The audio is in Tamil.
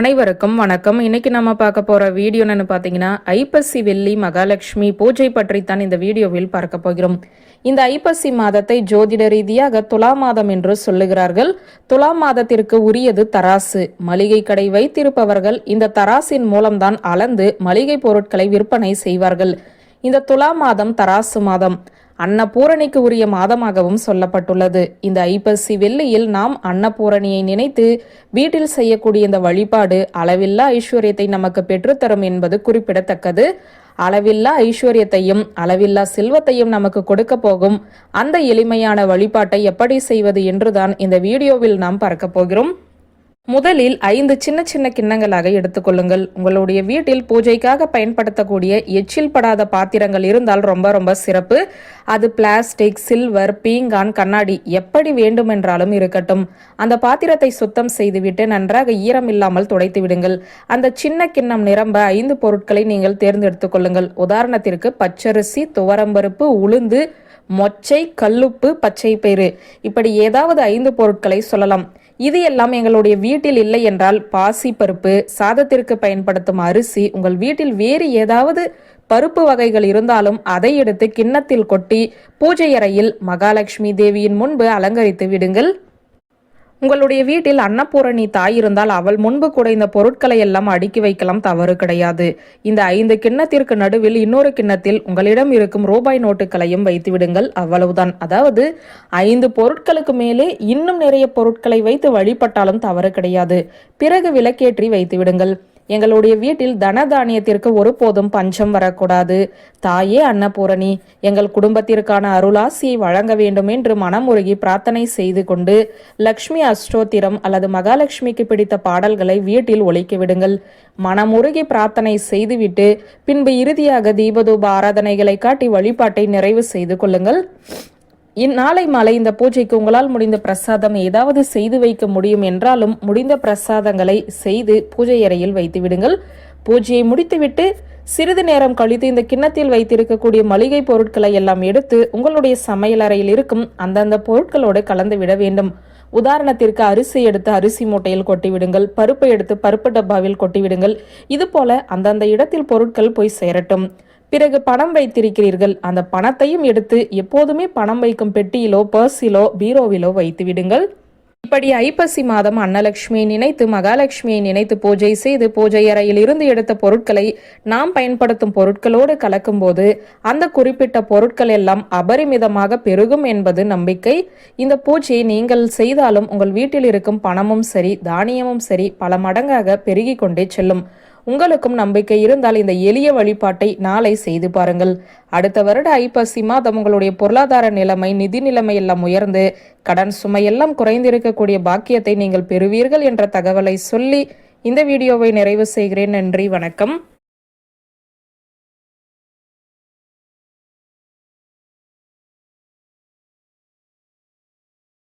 அனைவருக்கும் வணக்கம். இன்னைக்கு நம்ம பார்க்க போற வீடியோ என்னன்னு பார்த்தீங்கன்னா ஐப்பசி வெள்ளி மகாலட்சுமி பூஜை பற்றி தான் இந்த வீடியோவில் பார்க்க போகிறோம். இந்த ஐப்பசி மாதத்தை ஜோதிட ரீதியாக துலா மாதம் என்று சொல்லுகிறார்கள். துலா மாதத்திற்கு உரியது தராசு. மளிகை கடை வைத்திருப்பவர்கள் இந்த தராசின் மூலம்தான் அளந்து மளிகை பொருட்களை விற்பனை செய்வார்கள். இந்த துலா மாதம் தராசு மாதம். அன்னபூரணிக்கு உரிய மாதமாகவும் சொல்லப்பட்டுள்ளது. இந்த ஐப்பசி வெள்ளியில் நாம் அன்னபூரணியை நினைத்து வீட்டில் செய்யக்கூடிய இந்த வழிபாடு அளவில்லா ஐஸ்வர்யத்தை நமக்கு பெற்றுத்தரும் என்பது குறிப்பிடத்தக்கது. அளவில்லா ஐஸ்வர்யத்தையும் அளவில்லா செல்வத்தையும் நமக்கு கொடுக்க போகும். அந்த எளிமையான வழிபாட்டை எப்படி செய்வது என்றுதான் இந்த வீடியோவில் நாம் பார்க்க போகிறோம். முதலில் ஐந்து சின்ன சின்ன கிண்ணங்களாக எடுத்துக்கொள்ளுங்கள். உங்களுடைய வீட்டில் பூஜைக்காக பயன்படுத்தக்கூடிய எச்சில் படாத பாத்திரங்கள் இருந்தால் ரொம்ப ரொம்ப சிறப்பு. அது பிளாஸ்டிக் சில்வர் பீங்கான் கண்ணாடி எப்படி வேண்டுமென்றாலும் இருக்கட்டும். அந்த பாத்திரத்தை சுத்தம் செய்துவிட்டு நன்றாக ஈரம் இல்லாமல் துடைத்து விடுங்கள். அந்த சின்ன கிண்ணம் நிரம்ப ஐந்து பொருட்களை நீங்கள் தேர்ந்தெடுத்துக் கொள்ளுங்கள். உதாரணத்திற்கு பச்சரிசி துவரம்பருப்பு உளுந்து மொச்சை கல்லுப்பு பச்சை பயிறு இப்படி ஏதாவது ஐந்து பொருட்களை சொல்லலாம். இது எல்லாம் எங்களுடைய வீட்டில் இல்லை என்றால் பாசி பருப்பு சாதத்திற்கு பயன்படுத்தும் அரிசி உங்கள் வீட்டில் வேறு ஏதாவது பருப்பு வகைகள் இருந்தாலும் அதை எடுத்து கிண்ணத்தில் கொட்டி பூஜை அறையில் மகாலட்சுமி தேவியின் முன்பு அலங்கரித்து விடுங்கள். உங்களுடைய வீட்டில் அன்னபூரணி தாய் இருந்தால் அவள் முன்பு கூட இந்த பொருட்களை எல்லாம் அடுக்கி வைக்கலாம் தவறு கிடையாது. இந்த ஐந்து கிண்ணத்திற்கு நடுவில் இன்னொரு கிண்ணத்தில் உங்களிடம் இருக்கும் ரூபாய் நோட்டுகளையும் வைத்து விடுங்கள். அவ்வளவுதான். அதாவது ஐந்து பொருட்களுக்கு மேலே இன்னும் நிறைய பொருட்களை வைத்து வழிபட்டாலும் தவறு கிடையாது. பிறகு விளக்கேற்றி வைத்து விடுங்கள். எங்களுடைய வீட்டில் தனதானியத்திற்கு ஒருபோதும் பஞ்சம் வரக்கூடாது. தாயே அன்னபூரணி எங்கள் குடும்பத்திற்கான அருளாசியை வழங்க வேண்டும் என்று மனமுருகி பிரார்த்தனை செய்து கொண்டு லக்ஷ்மி அஷ்டோத்திரம் அல்லது மகாலட்சுமிக்கு பிடித்த பாடல்களை வீட்டில் ஒழிக்கிவிடுங்கள் மனமுருகி பிரார்த்தனை செய்துவிட்டு பின்பு இறுதியாக தீபதூப ஆராதனைகளை காட்டி வழிபாட்டை நிறைவு செய்து கொள்ளுங்கள். இந்நாளை மாலை இந்த பூஜைக்கு உங்களால் முடிந்த பிரசாதம் ஏதாவது செய்து வைக்க முடியும் என்றாலும் முடிந்த பிரசாதங்களை செய்து பூஜை அறையில் வைத்து விடுங்கள். பூஜையை முடித்துவிட்டு சிறிது நேரம் கழித்து இந்த கிண்ணத்தில் வைத்திருக்கக்கூடிய மளிகை பொருட்களை எல்லாம் எடுத்து உங்களுடைய சமையல் அறையில் இருக்கும் அந்தந்த பொருட்களோடு கலந்து விட வேண்டும். உதாரணத்திற்கு அரிசி எடுத்து அரிசி மூட்டையில் கொட்டிவிடுங்கள் பருப்பை எடுத்து பருப்பு டப்பாவில் கொட்டிவிடுங்கள். இது போல அந்தந்த இடத்தில் பொருட்கள் போய் சேரட்டும். பிறகு பணம் வைத்திருக்கிறீர்கள். அந்த பணத்தையும் எடுத்து எப்போதுமே பணம் வைக்கும் பெட்டியிலோ பர்ஸிலோ பீரோவிலோ வைத்து விடுங்கள் இப்படி ஐப்பசி மாதம் அன்னலட்சுமியை நினைத்து மகாலட்சுமியை நினைத்து பூஜை செய்து பூஜை அறையில் இருந்து எடுத்த பொருட்களை நாம் பயன்படுத்தும் பொருட்களோடு கலக்கும் போது அந்த குறிப்பிட்ட பொருட்கள் எல்லாம் அபரிமிதமாக பெருகும் என்பது நம்பிக்கை. இந்த பூஜையை நீங்கள் செய்தாலும் உங்கள் வீட்டில் இருக்கும் பணமும் சரி தானியமும் சரி பல மடங்காக பெருகிக் கொண்டே செல்லும். உங்களுக்கும் நம்பிக்கை இருந்தால் இந்த எளிய வழிபாட்டை நாளை செய்து பாருங்கள். அடுத்த வருட ஐப்பசி மாதம் உங்களுடைய பொருளாதார நிலைமை நிதி நிலைமை எல்லாம் உயர்ந்து கடன் சுமையெல்லாம் குறைந்திருக்கக்கூடிய பாக்கியத்தை நீங்கள் பெறுவீர்கள் என்ற தகவலை சொல்லி இந்த வீடியோவை நிறைவு செய்கிறேன். நன்றி வணக்கம்.